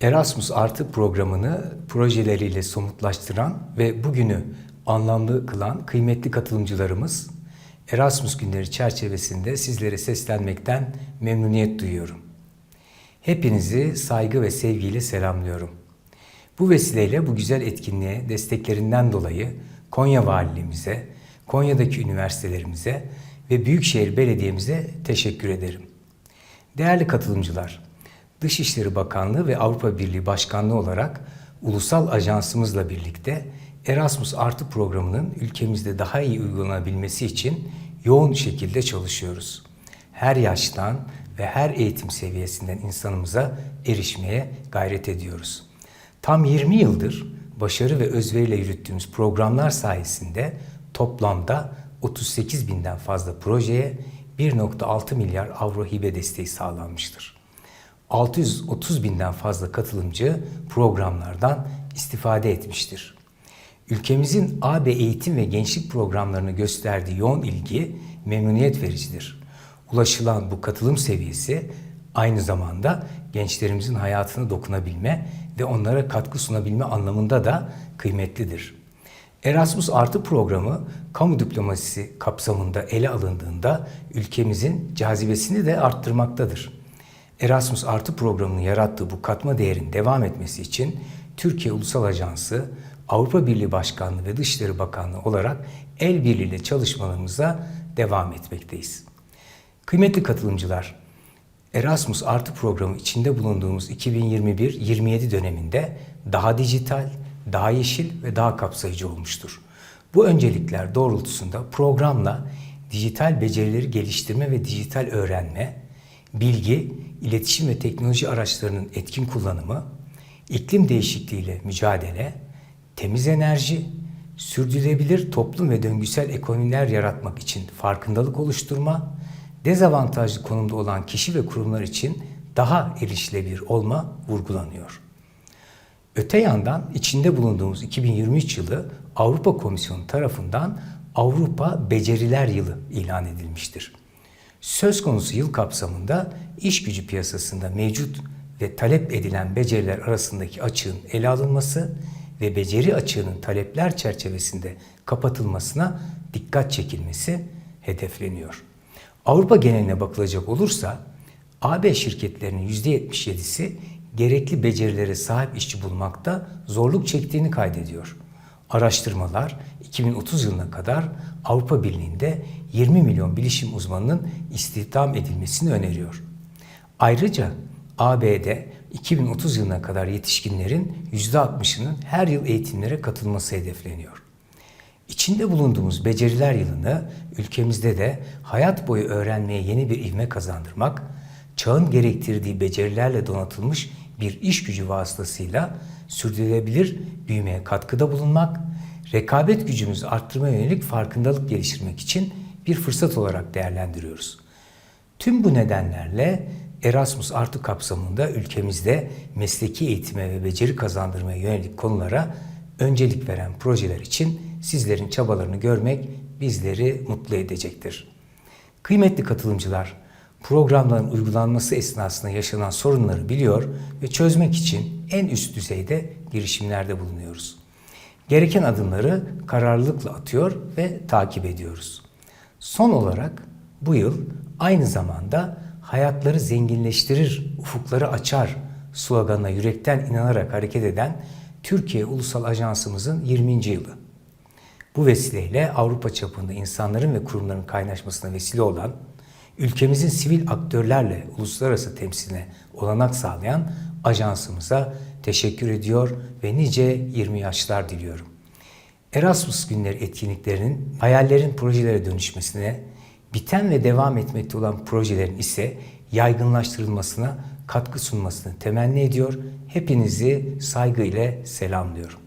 Erasmus Artı programını projeleriyle somutlaştıran ve bugünü anlamlı kılan kıymetli katılımcılarımız Erasmus günleri çerçevesinde sizlere seslenmekten memnuniyet duyuyorum. Hepinizi saygı ve sevgiyle selamlıyorum. Bu vesileyle bu güzel etkinliğe desteklerinden dolayı Konya Valiliğimize, Konya'daki üniversitelerimize ve Büyükşehir Belediye'mize teşekkür ederim. Değerli katılımcılar, Dışişleri Bakanlığı ve Avrupa Birliği Başkanlığı olarak ulusal ajansımızla birlikte Erasmus Artı programının ülkemizde daha iyi uygulanabilmesi için yoğun şekilde çalışıyoruz. Her yaştan ve her eğitim seviyesinden insanımıza erişmeye gayret ediyoruz. Tam 20 yıldır başarı ve özveriyle yürüttüğümüz programlar sayesinde toplamda 38 binden fazla projeye 1.6 milyar avro hibe desteği sağlanmıştır. 630 binden fazla katılımcı programlardan istifade etmiştir. Ülkemizin AB eğitim ve gençlik programlarını gösterdiği yoğun ilgi memnuniyet vericidir. Ulaşılan bu katılım seviyesi aynı zamanda gençlerimizin hayatına dokunabilme ve onlara katkı sunabilme anlamında da kıymetlidir. Erasmus Artı programı kamu diplomasisi kapsamında ele alındığında ülkemizin cazibesini de arttırmaktadır. Erasmus Artı programının yarattığı bu katma değerin devam etmesi için Türkiye Ulusal Ajansı, Avrupa Birliği Başkanlığı ve Dışişleri Bakanlığı olarak el birliğiyle çalışmalarımıza devam etmekteyiz. Kıymetli katılımcılar, Erasmus Artı programı içinde bulunduğumuz 2021-27 döneminde daha dijital, daha yeşil ve daha kapsayıcı olmuştur. Bu öncelikler doğrultusunda programla dijital becerileri geliştirme ve dijital öğrenme, bilgi, iletişim ve teknoloji araçlarının etkin kullanımı, iklim değişikliğiyle mücadele, temiz enerji, sürdürülebilir toplum ve döngüsel ekonomiler yaratmak için farkındalık oluşturma, dezavantajlı konumda olan kişi ve kurumlar için daha erişilebilir olma vurgulanıyor. Öte yandan içinde bulunduğumuz 2023 yılı Avrupa Komisyonu tarafından Avrupa Beceriler Yılı ilan edilmiştir. Söz konusu yıl kapsamında iş gücü piyasasında mevcut ve talep edilen beceriler arasındaki açığın ele alınması ve beceri açığının talepler çerçevesinde kapatılmasına dikkat çekilmesi hedefleniyor. Avrupa geneline bakılacak olursa AB şirketlerinin %77'si gerekli becerilere sahip işçi bulmakta zorluk çektiğini kaydediyor. Araştırmalar 2030 yılına kadar Avrupa Birliği'nde 20 milyon bilişim uzmanının istihdam edilmesini öneriyor. Ayrıca ABD 2030 yılına kadar yetişkinlerin %60'ının her yıl eğitimlere katılması hedefleniyor. İçinde bulunduğumuz beceriler yılını ülkemizde de hayat boyu öğrenmeye yeni bir ivme kazandırmak, çağın gerektirdiği becerilerle donatılmış bir iş gücü vasıtasıyla sürdürülebilir büyümeye katkıda bulunmak, rekabet gücümüzü arttırmaya yönelik farkındalık geliştirmek için bir fırsat olarak değerlendiriyoruz. Tüm bu nedenlerle Erasmus Artı kapsamında ülkemizde mesleki eğitime ve beceri kazandırmaya yönelik konulara öncelik veren projeler için sizlerin çabalarını görmek bizleri mutlu edecektir. Kıymetli katılımcılar, programların uygulanması esnasında yaşanan sorunları biliyor ve çözmek için en üst düzeyde girişimlerde bulunuyoruz. Gereken adımları kararlılıkla atıyor ve takip ediyoruz. Son olarak bu yıl aynı zamanda hayatları zenginleştirir, ufukları açar sloganına yürekten inanarak hareket eden Türkiye Ulusal Ajansımızın 20. yılı. Bu vesileyle Avrupa çapında insanların ve kurumların kaynaşmasına vesile olan, ülkemizin sivil aktörlerle uluslararası temsiline olanak sağlayan ajansımıza teşekkür ediyor ve nice 20 yaşlar diliyorum. Erasmus günleri etkinliklerinin hayallerin projelere dönüşmesine, biten ve devam etmekte olan projelerin ise yaygınlaştırılmasına katkı sunmasını temenni ediyor. Hepinizi saygıyla selamlıyorum.